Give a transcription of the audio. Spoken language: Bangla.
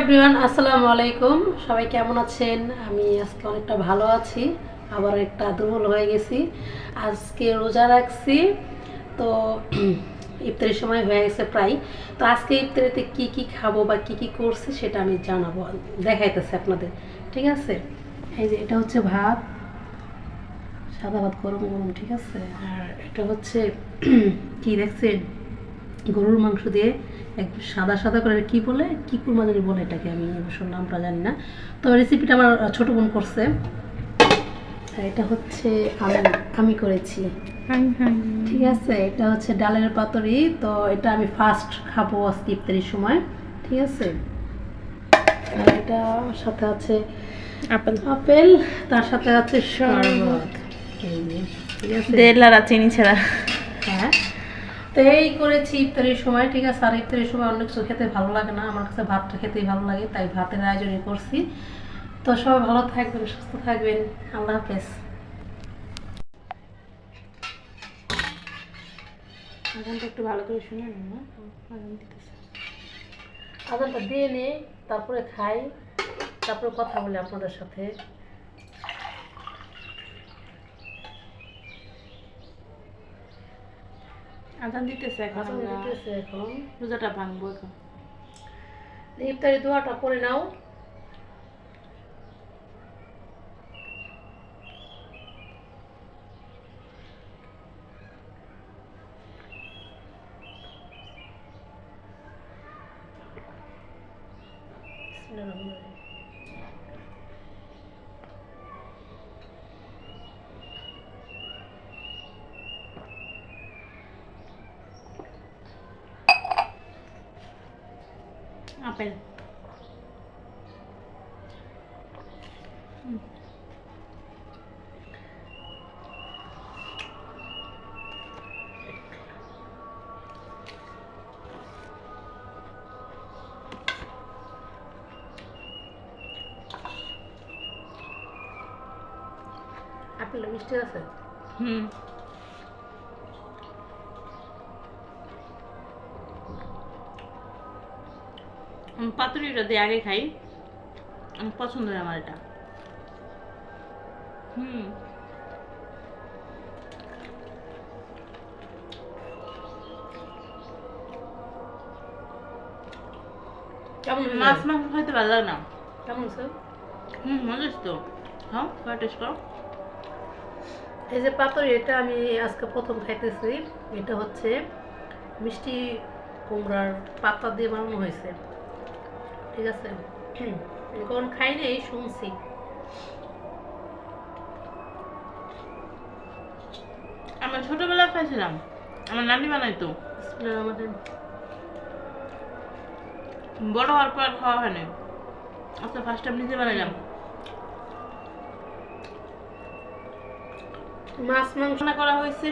এভরিওয়ান, আসসালামু আলাইকুম। সবাই কেমন আছেন? আমি আজকে অনেকটা ভালো আছি, আবার একটা দুর্বল হয়ে গেছি। আজকে রোজা রাখছি, তো ইফতারের সময় হয়ে গেছে প্রায়। তো আজকে ইফতারিতে কি কি খাব বা কি কি করছি সেটা আমি জানাব, দেখাইতেছি আপনাদের। ঠিক আছে? এই যে এটা হচ্ছে ভাত, সাদা ভাত, গরম গরম, ঠিক আছে? আর এটা হচ্ছে কি দেখছেন? গরুর মাংস দিয়ে একটু সাদা সাদা করে কি বলে? কি কুরমা জানি বলে এটাকে আমি অবশ্য নামটা জানি না। তো রেসিপিটা আমার ছোট বোন করছে। এটা হচ্ছে আমি আমি করেছি। ঠিক আছে? এটা হচ্ছে ডালের পাতুরি। তো এটা আমি ফার্স্ট খাব আজকে ইফতারির সময়। ঠিক আছে? আর এটা সাথে আছে আপেল। আপেল তার সাথে আছে শরবত। ঠিক আছে? দেড় আর চিনি ছাড়া। হ্যাঁ? তো এই করেছি ইফতারির সময় ঠিক আছে? আর ইফতারির সময় অন্য কিছু খেতে ভালো লাগে না। আমার কাছে ভাতটা খেতেই ভালো লাগে তাই ভাতের আয়োজনই করছি। তো সবাই ভালো থাকবেন সুস্থ থাকবেন। আল্লাহ হাফেজ। আগানটা একটু ভালো করে শুনে নিন না দিতেছে। আদানটা দিয়ে নে তারপরে খাই তারপরে কথা বলি আপনাদের সাথে। আগান দিতেছে এখন আমরা। দিতেছে এখন। রোজাটা ভাঙবো এখন। ইফতারি দোয়াটা করে নাও। আপেল আপেলটা মিষ্টি আছে পাতুরিটা দিয়ে আগে খাই। পছন্দ হয় আমার এটা। হুম? মাছ মাংস খাইতে ভালো লাগে না। কেমন হুম মজা তো। হ্যাঁ কয় টেস্ট করো। এই যে পাতুরি এটা আমি আজকে প্রথম খাইতেছি এটা হচ্ছে মিষ্টি কুমড়ার পাতা দিয়ে বানানো হয়েছে। ঠিক আছে? এখন খাই নেই শুনছি। আমরা ছোটবেলায় খাইছিলাম। আমার নানি বানাইতো। বড় হওয়ার পর খাওয়া হয়নি আচ্ছা ফার্স্ট টাইম নিজে বানাইলাম। মাছ মাংস। করা হয়েছে